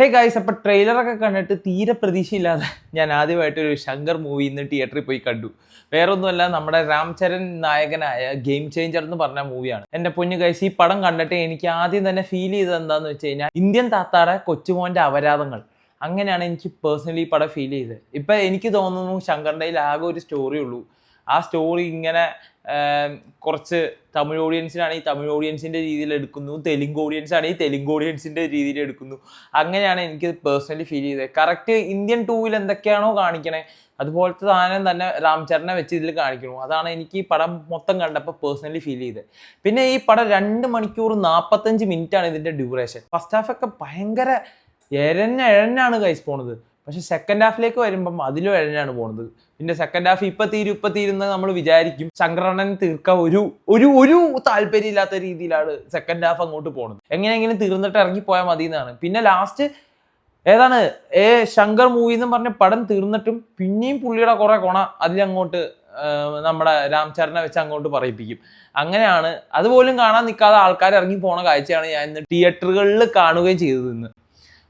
Hey guys അപ്പം ട്രെയിലറൊക്കെ കണ്ടിട്ട് തീരെ പ്രതീക്ഷയില്ലാതെ ഞാൻ ആദ്യമായിട്ട് ഒരു ശങ്കർ മൂവി ഇന്ന് തിയേറ്ററിൽ പോയി കണ്ടു. വേറെ ഒന്നുമല്ല നമ്മുടെ രാംചരൺ നായകനായ ഗെയിം ചേഞ്ചർ എന്ന് പറഞ്ഞ മൂവിയാണ് എന്റെ പൊന്നു ഗൈസ് ഈ പടം കണ്ടിട്ട് എനിക്ക് ആദ്യം തന്നെ ഫീൽ ചെയ്തത് എന്താന്ന് വെച്ച് കഴിഞ്ഞാൽ ഇന്ത്യൻ താത്താടെ കൊച്ചുമോന്റെ അപരാധങ്ങൾ അങ്ങനെയാണ് എനിക്ക് പേഴ്സണലി ഈ പടം ഫീൽ ചെയ്തത്. ഇപ്പം എനിക്ക് തോന്നുന്നു ശങ്കറിന്റെ ആകെ ഒരു സ്റ്റോറി ഉള്ളൂ. ആ സ്റ്റോറി ഇങ്ങനെ കുറച്ച് തമിഴ് ഓഡിയൻസിനാണെങ്കിൽ തമിഴ് ഓഡിയൻസിന്റെ രീതിയിൽ എടുക്കുന്നു. തെലുങ്ക് ഓഡിയൻസ് ആണെങ്കിൽ തെലുങ്ക് ഓഡിയൻസിന്റെ രീതിയിൽ എടുക്കുന്നു. അങ്ങനെയാണ് എനിക്ക് പേഴ്സണലി ഫീൽ ചെയ്തത്. കറക്റ്റ് ഇന്ത്യൻ ടൂവിൽ എന്തൊക്കെയാണോ കാണിക്കണേ അതുപോലത്തെ സാധനം തന്നെ രാംചരനെ വെച്ച് ഇതിൽ കാണിക്കണു അതാണ് എനിക്ക് ഈ പടം മൊത്തം കണ്ടപ്പോൾ പേഴ്സണലി ഫീൽ ചെയ്തത്. പിന്നെ ഈ പടം രണ്ട് മണിക്കൂർ നാൽപ്പത്തഞ്ച് ആണ് ഇതിന്റെ ഡ്യൂറേഷൻ ഫസ്റ്റ് ഹാഫൊക്കെ ഭയങ്കര എഴഞ്ഞ എഴഞ്ഞാണ് കൈസ് പോണത്. പക്ഷെ സെക്കൻഡ് ഹാഫിലേക്ക് വരുമ്പം അതിലും എഴഞ്ഞാണ് പോകുന്നത് പിന്നെ സെക്കൻഡ് ഹാഫ് ഇപ്പൊ തീരും ഇപ്പൊ തീരുന്ന നമ്മൾ വിചാരിക്കും ശങ്കരണൻ തീർക്കാൻ ഒരു ഒരു ഒരു താല്പര്യമില്ലാത്ത രീതിയിലാണ് സെക്കൻഡ് ഹാഫ് അങ്ങോട്ട് പോകുന്നത് എങ്ങനെയെങ്കിലും തീർന്നിട്ട് ഇറങ്ങി പോയാൽ മതി എന്നാണ് പിന്നെ ലാസ്റ്റ് ഏതാണ്? ഏ ശങ്കർ മൂവി എന്ന് പറഞ്ഞ പടം തീർന്നിട്ടും പിന്നെയും പുള്ളിയുടെ കുറെ കൊണ അതിലങ്ങോട്ട് നമ്മുടെ രാംചരനെ വെച്ച് അങ്ങോട്ട് പറയിപ്പിക്കും. അങ്ങനെയാണ്. അതുപോലും കാണാൻ നിൽക്കാതെ ആൾക്കാർ ഇറങ്ങി പോണ കാഴ്ചയാണ് ഞാൻ ഇന്ന് തിയേറ്ററുകളിൽ കാണുകയും ചെയ്തത് ഇന്ന്.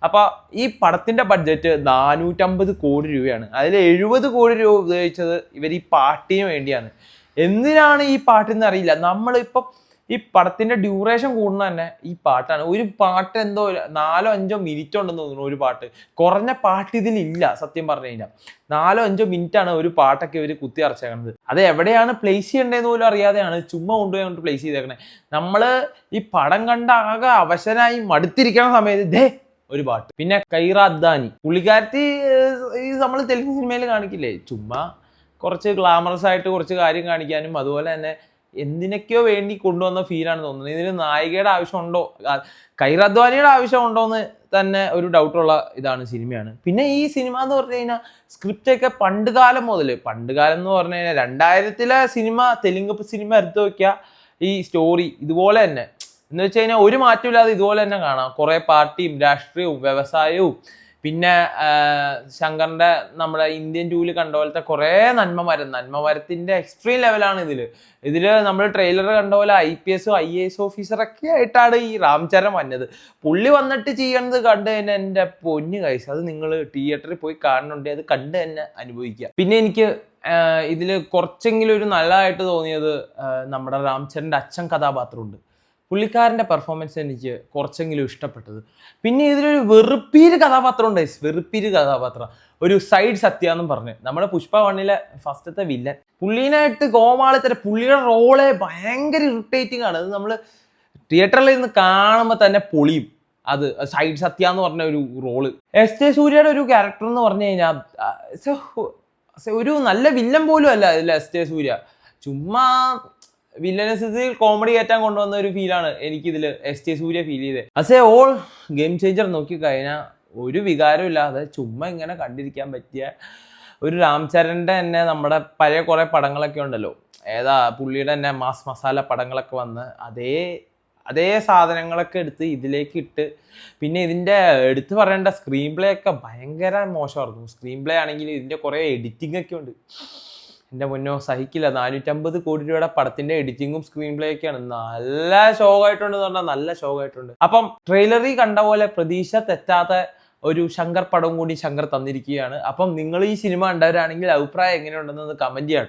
അപ്പൊ ഈ പടത്തിന്റെ ബഡ്ജറ്റ് നാനൂറ്റമ്പത് കോടി രൂപയാണ്. അതിൽ എഴുപത് കോടി രൂപ ഉപയോഗിച്ചത് ഇവർ ഈ പാട്ടിന് വേണ്ടിയാണ്. എന്തിനാണ് ഈ പാട്ടെന്ന് അറിയില്ല. നമ്മളിപ്പം ഈ പടത്തിന്റെ ഡ്യൂറേഷൻ കൂടുന്ന തന്നെ ഈ പാട്ടാണ്. ഒരു പാട്ട് എന്തോ നാലോ അഞ്ചോ മിനിറ്റ് ഉണ്ടെന്ന് തോന്നുന്നു ഒരു പാട്ട്. കുറഞ്ഞ പാട്ട് ഇതിലില്ല സത്യം പറഞ്ഞു കഴിഞ്ഞാൽ നാലോ അഞ്ചോ മിനിറ്റ് ആണ് ഒരു പാട്ടൊക്കെ ഇവർ കുത്തി അറച്ചേക്കണത് അത് എവിടെയാണ് പ്ലേസ് ചെയ്യേണ്ടതെന്ന് പോലും അറിയാതെയാണ് ചുമ്മാ കൊണ്ടുപോയി കൊണ്ട് പ്ലേസ് ചെയ്തേക്കണേ. നമ്മൾ ഈ പടം കണ്ട ആകെ അവശനായി മടുത്തിരിക്കണ സമയത്ത് ദേ ഒരു പാട്ട്. പിന്നെ കൈറ അദ്ദാനി. പുള്ളിക്കാരത്തി ഈ നമ്മൾ തെലുങ്ക് സിനിമയിൽ കാണിക്കില്ലേ? ചുമ്മാ കുറച്ച് ഗ്ലാമറസ് ആയിട്ട് കുറച്ച് കാര്യം കാണിക്കാനും അതുപോലെ തന്നെ എന്തിനൊക്കെയോ വേണ്ടി കൊണ്ടുവന്ന ഫീലാണ് തോന്നുന്നത് ഇതിന് നായികയുടെ ആവശ്യമുണ്ടോ? കൈറ അദ്വാനിയുടെ ആവശ്യമുണ്ടോ എന്ന് തന്നെ ഒരു ഡൗട്ടുള്ള ഇതാണ് സിനിമയാണ്. പിന്നെ ഈ സിനിമ എന്ന് പറഞ്ഞു കഴിഞ്ഞാൽ സ്ക്രിപ്റ്റ് ഒക്കെ പണ്ട് കാലം മുതൽ പണ്ട് കാലം എന്ന് പറഞ്ഞു കഴിഞ്ഞാൽ രണ്ടായിരത്തിലെ സിനിമ തെലുങ്ക് സിനിമ എടുത്തു നോക്കിയാൽ ഈ സ്റ്റോറി ഇതുപോലെ തന്നെ. എന്ന് വെച്ച് കഴിഞ്ഞാൽ ഒരു മാറ്റമില്ലാതെ ഇതുപോലെ തന്നെ കാണാം. കുറെ പാർട്ടിയും രാഷ്ട്രീയവും വ്യവസായവും പിന്നെ ശങ്കറിന്റെ നമ്മുടെ ഇന്ത്യൻ ടൂൽ കണ്ട പോലത്തെ കുറെ നന്മമരം മരത്തിന്റെ എക്സ്ട്രീം ലെവലാണ് ഇതിൽ. ഇതിൽ നമ്മൾ ട്രെയിലർ കണ്ട പോലെ I P S I A S ഓഫീസറൊക്കെ ആയിട്ടാണ് ഈ രാംചരൻ വന്നത്. പുള്ളി വന്നിട്ട് ചെയ്യണത് കണ്ട് തന്നെ എന്റെ പൊന്നു കഴിച്ചു അത് നിങ്ങൾ തിയേറ്ററിൽ പോയി കാണുന്നുണ്ടെങ്കിൽ അത് കണ്ട് തന്നെ അനുഭവിക്കുക പിന്നെ എനിക്ക് ഇതിൽ കുറച്ചെങ്കിലും ഒരു നല്ലതായിട്ട് തോന്നിയത് നമ്മുടെ രാംചരന്റെ അച്ഛൻ കഥാപാത്രമുണ്ട്. പുള്ളിക്കാരന്റെ പെർഫോമൻസ് എനിക്ക് കുറച്ചെങ്കിലും ഇഷ്ടപ്പെട്ടത്. പിന്നെ ഇതിലൊരു വെറുപ്പീര് കഥാപാത്രം ഉണ്ട് വെറുപ്പീര് കഥാപാത്രം. ഒരു സൈഡ് സത്യ എന്നും പറഞ്ഞ്. നമ്മുടെ പുഷ്പ വണ്ണിലെ ഫസ്റ്റത്തെ വില്ലൻ പുള്ളീനായിട്ട് ഗോമാളിത്തര പുള്ളിയുടെ റോളെ ഭയങ്കര ഇറിറ്റേറ്റിംഗ് ആണ്. അത് നമ്മൾ തിയേറ്ററിൽ നിന്ന് കാണുമ്പോൾ തന്നെ പൊളിയും. അത് സൈഡ് സത്യ എന്ന് പറഞ്ഞ ഒരു റോൾ എസ് ജെ സൂര്യയുടെ ഒരു ക്യാരക്ടർ എന്ന് പറഞ്ഞു കഴിഞ്ഞാൽ ഒരു നല്ല വില്ലൻ പോലും അല്ല അതിൽ എസ് ജെ സൂര്യ. ചുമ്മാ വില്ലനസിൽ കോമഡി കയറ്റാൻ കൊണ്ടുവന്ന ഒരു ഫീലാണ് എനിക്കിതിൽ എസ് ടി സൂര്യ ഫീൽ ചെയ്തത് അസ് ഓൾ ഗെയിം ചേഞ്ചർ നോക്കി കഴിഞ്ഞാൽ ഒരു വികാരം ഇല്ലാതെ ചുമ്മാ ഇങ്ങനെ കണ്ടിരിക്കാൻ പറ്റിയ ഒരു രാംചരന്റെ തന്നെ നമ്മുടെ പഴയ കുറേ പടങ്ങളൊക്കെ ഉണ്ടല്ലോ. ഏതാ പുള്ളിയുടെ തന്നെ മാസ് മസാല പടങ്ങളൊക്കെ വന്ന് അതേ അതേ സാധനങ്ങളൊക്കെ എടുത്ത് ഇതിലേക്ക് ഇട്ട് പിന്നെ ഇതിന്റെ എടുത്തു പറയേണ്ട സ്ക്രീൻ പ്ലേ ഒക്കെ ഭയങ്കര മോശമായിരുന്നു. സ്ക്രീൻ പ്ലേ ആണെങ്കിൽ ഇതിന്റെ കുറേ എഡിറ്റിംഗ് ഒക്കെ ഉണ്ട്. എന്റെ മുന്നോ സഹിക്കില്ല. നാനൂറ്റമ്പത് കോടി രൂപയുടെ പടത്തിന്റെ എഡിറ്റിങ്ങും സ്ക്രീൻ പ്ലേ ഒക്കെയാണ് നല്ല ഷോകായിട്ടുണ്ട് എന്ന് പറഞ്ഞാൽ നല്ല ഷോകായിട്ടുണ്ട് അപ്പം ട്രെയിലറിൽ കണ്ട പോലെ പ്രതീക്ഷ തെറ്റാത്ത ഒരു ശങ്കർ പടം കൂടി ശങ്കർ തന്നിരിക്കുകയാണ്. അപ്പം നിങ്ങൾ ഈ സിനിമ കണ്ടവരാണെങ്കിൽ അഭിപ്രായം എങ്ങനെയുണ്ടെന്ന് കമന്റ് ചെയ്യണം